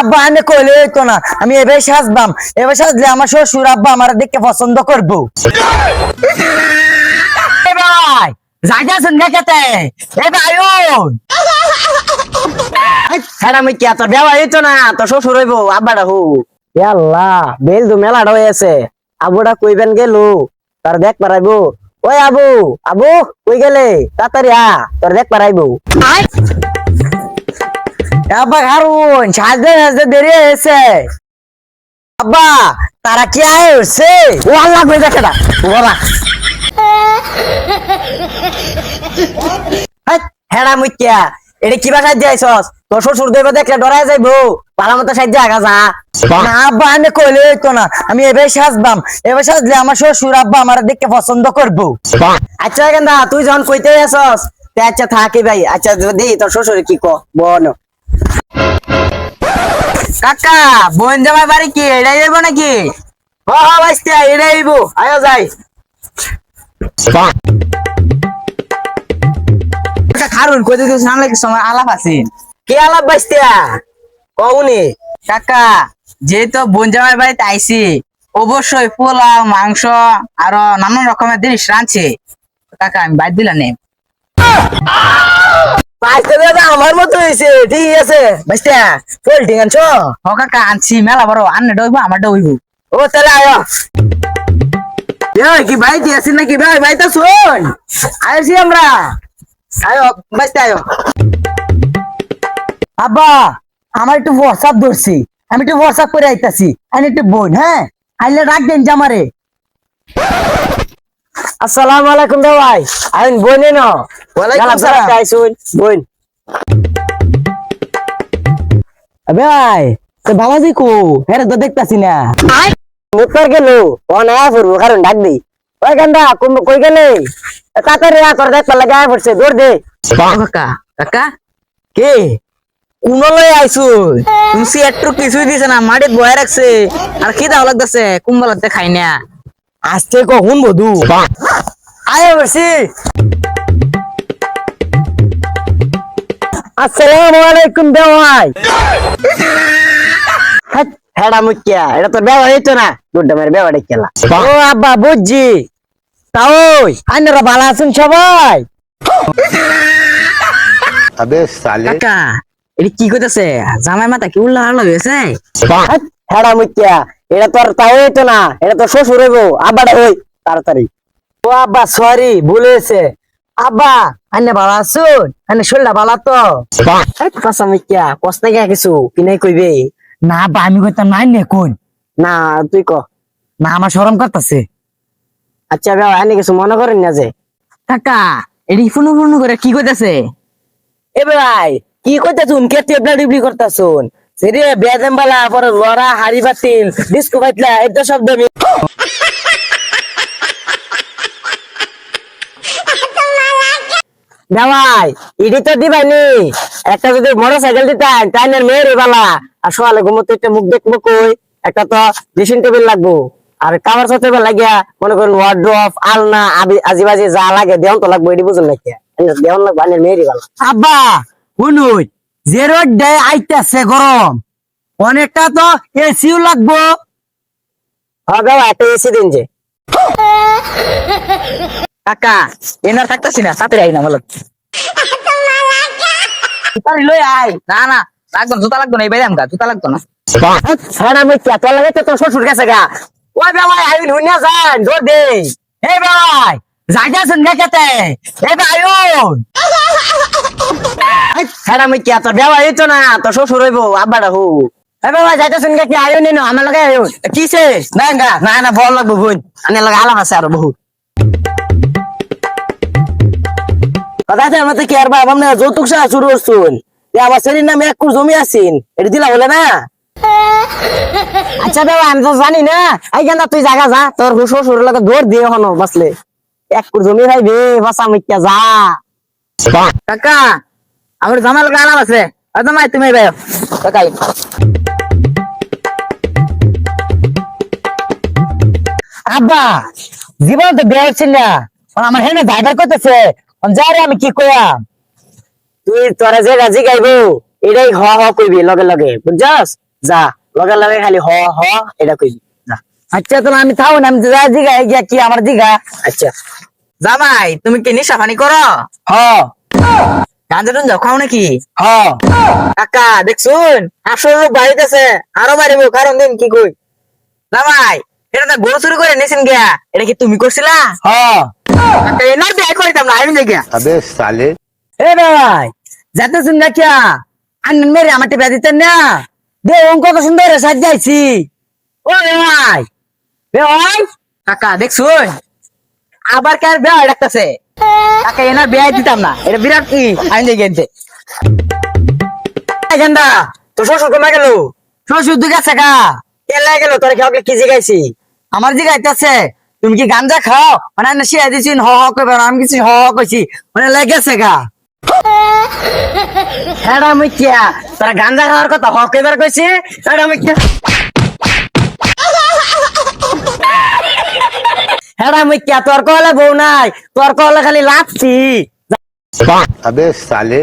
আব্বা, আমি কইলে তো না। আমি এবার সাজবাম। এবার সাজলে আমার শ্বশুর আব্বা আমার দেখে পছন্দ করব। ভাই যাইতেছেন দেখেতে এ ভাই হ্যাঁ আমি কি তোর বেওয়া হইতো না? তোর শ্বশুর হইব, আব্বাটা হু আল্লাহ, বেল তো মেলাটা হয়েছে। আবুটা কইবেন গেল। তোর দেখ পারাইবো। ওই আবু আবু, কই গেলে? তাড়াতাড়ি আ, তোর দেখ পারাইবো। আব্বা হারুন সাজতে সাজতে দেরি হয়েছে আব্বা তারা কি আয় হচ্ছে ও আল্লাহ কই দেখে না। বলা হেডা মুখিয়া এটা কিবা সাহায্য আইসস তোর শ্বশুর দেবে দেখলে ডরাই যাইবো। ভালো মতো সাহায্য আগা যা। না আব্বা আমি কইলে তো না। আমি এবার সাজবাম। এবার সাজলে আমার শ্বশুর আব্বা আমার দেখে পছন্দ করব। আচ্ছা কেন্দা তুই যখন কইতে আসস আচ্ছা থাকি ভাই। আচ্ছা দি তোর শ্বশুর কি ক বন কাকা বোন জামাই বাড়ি কি? এটাই যাব নাকি? হ হ বাইস্তা আয়ো যাই। সময় আলাপ আছে। কে আলাপ বাইস্তা কউনি কাকা যেহেতু বোন জামাই বাড়িতে আইছি অবশ্যই পোলাও মাংস আরও নানান রকমের জিনিস রাঁধছে। কাকা আমি বাদ দিলাম নে বাইস্তা দাদা আমার মতো হয়েছে ঠিক আছে? বাইস্তা পোল্ট্রি আনছো ও কাকা আনছি মেলা বড় আন্নে ডইবো আমার ডইবো। ও তাহলে আয়ো কি ভাই দিয়েছি নাকি? ভাই ভাই তো শোন। আইছি আমরা। আয়ো বাইস্তা আয়ো আব্বা আমার একটু হোয়াটসঅ্যাপ ধরছি। আমি একটু হোয়াটসঅ্যাপ করে আইতাছি। আমি একটু বোন হ্যাঁ? আইলে রাখ দেন জামারে আসসালামু আলাইকুম দা ভাই। আইন বইনে ন ওয়ালাইকুম সালাম। আইছুন বইন ভাই তো বাবাজি কো? হ্যাঁ তো দেখতাছি না। মুখর গেল। ও না ফুরবো কারণ ডাক দেই। ওই গান্ডা কোন কই গেলে? তাড়াতাড়ি আ তোর দেখ পাল্লা গায়ে পড়ছে দৌড় দে। কাকা কাকা? কে? কুনলই আইছু তুমি একটু কিছুই দিছে না মাটিত বয়ে রাখছে। আর কি দাও লাগতেছে কুম্বলাতে খাই না। আজকে কখন বধু? আসসালামু আলাইকুম দেওয়াই হ্যাঁ, হেডা এটা হইতো না। ও আব্বা তাও ভালো আছেন সবাই? আবে সালে। কাকা এটা কি কইতাছে জামাই মাথা কি উল্লা হাল্লা হয়েছে হ্যাঁ, হেডা মুখিয়া এটা তোর তাও হইতো না এটা তোর শ্বশুর হইব। আব্বাটা হই তাড়াতাড়ি। ও আব্বা সরি ভুল হয়েছে। আব্বা আইনে ভালো আছুন? আইনে শরীরটা ভালো তো? মুখিয়া কষ্ট গিয়া কিছু? কিনে কইবে? না আব্বা আমি কইতাম নাই নে কোন? না তুই ক। না আমার শরম করতেছে। আচ্ছা ব্যবহার আনি কিছু মনে করেন না যে। কাকা এটি ফুনু ফুনু করে কি কইতাছে? এ ভাই কি করতেছুন কে টেবলা ডিবলি করতেছুন? সেরে বেদম বালা পরে লড়া হাড়ি বাতিল ডিস্কো বাইতলা এটা শব্দ ভাই ইডি তো দিবাইনি। একটা যদি মোটর সাইকেল দিতাম তাই না মেয়ের বালা? আর সকালে ঘুমোতে একটা মুখ দেখব কই একটা তো ড্রেসিং টেবিল লাগবো। আর কাবার সাথে লাগিয়া মনে করেন ওয়ার্ড্রপ আলনা আবি আজিবাজি যা লাগে দেওয়ান তো লাগবো এটি বুঝুন নাকি দেওয়ান লাগবো আনের মেয়েরই বালা। আব্বা আইতাছে গরম। অনেকটা তো এসিও লাগবো। হবে একটা এসি দিন যে। কাকা, এনার থাকতাছি না, তাড়াতাড়ি আই না বলো লই আই না না লাগতো জুতা লাগতো না, এই বাইরে আমগা জুতা লাগতো না। সারা আমি কে তোর তো তোর শ্বশুর গেছে গা? ওই বেবাই আইন হুনিয়া যান জোর দে এই ভাই যাইতাছেন দেখেতে এই ভাই সারা আমি কে তোর হইতো না, তোর শ্বশুর হইব, আব্বাটা হু। আমার লগে আইও কিসে? না না না বল লাগবো বোন আনে লগে আলাপ আছে আরও বহুত। কথা আছে আমাদের কি আর বাবা আমরা যৌতুক সাহা শুরু করছুন? এ, আমার শরীর নামে এক জমি আছেন। এটা দিলা বলে না? আচ্ছা তো না। আমার ভাই আব্বা, জীবন তো আমার ড্রাইভার করতেছে। আমি কি কইয়াম? তুই তোরা যে গাজি গাইবো এটাই হ হ কইবি লগে লগে বুঝছস? যা লগে লগে খালি হ হ এটা কইবি আচ্ছা তাহলে আমি থাও না আমি যা দিঘা গিয়া কি আমার দিঘা আচ্ছা। জামাই তুমি কি নিশা পানি করো? হ। গাঞ্জা টুঞ্জা খাও নাকি? হ। কাকা দেখছুন? আসল লোক বাড়িতেছে আরও বাড়িব কারণ দিন কি কই? জামাই এটা তো করে নিয়েছেন গিয়া। এটা কি তুমি করছিলা? হ্যাঁ। আচ্ছা, এনার দেয় করিতাম না আমি গিয়া আবে সালে। এ ভাই যাতে শুন না কিয়া? মেরে আমার না। দে অঙ্ক কত সুন্দর সাজ যাইছি ও ভাই বে কাকা দেখছ আবার কার বে ডাকতাছে? কাকা এনার বেয়াই দিতাম না। এটা বিরাট কি আমি যাই গেন্দা তো শ্বশুর কমা গেল? শ্বশুর দিকে গাছ কা এলাই গেল তোর কি জিগাইছি? আমার যে গাইতেছে তুমি কি গাঞ্জা খাও? মানে আমি শিয়া দিছি, হ হ কইবার আমি কিছু হ হ কইছি। মানে লেগেছে গা। হ্যাঁ আমি কিয়া? তারা গাঞ্জা খাওয়ার কথা হ কইবার কইছি? হ্যাঁ আমি কিয়া? হ্যাঁ আমি কিয়া? তোর কলে বউ নাই, তোর কলে খালি লাফছি। আবে সালে